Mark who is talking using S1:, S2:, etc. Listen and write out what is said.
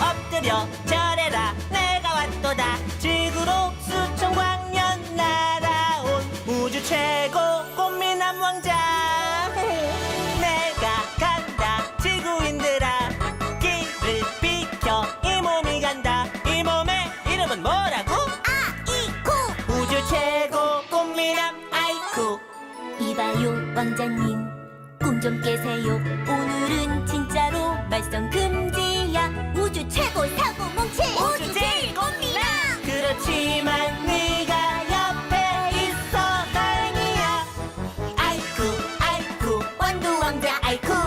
S1: 엎드려 절해라. 내가 왔도다. 지구로 수천 광년 날아온 우주 최고 꽃미남 왕자. 내가 간다. 지구인들아 길을 비켜. 이 몸이 간다. 이 몸의 이름은 뭐라고?
S2: 아이쿠.
S1: 우주 최고 꽃미남 아이쿠.
S2: 이봐요 왕자님. 꿈 좀 깨세요. 오늘은 진짜로 발성 금지야. 우주 최고 사고 뭉치.
S1: 우주 제일 꽃미남 그렇지만 네가 옆에 있어 다행이야. 아이쿠 아이쿠 원두 왕자 아이쿠.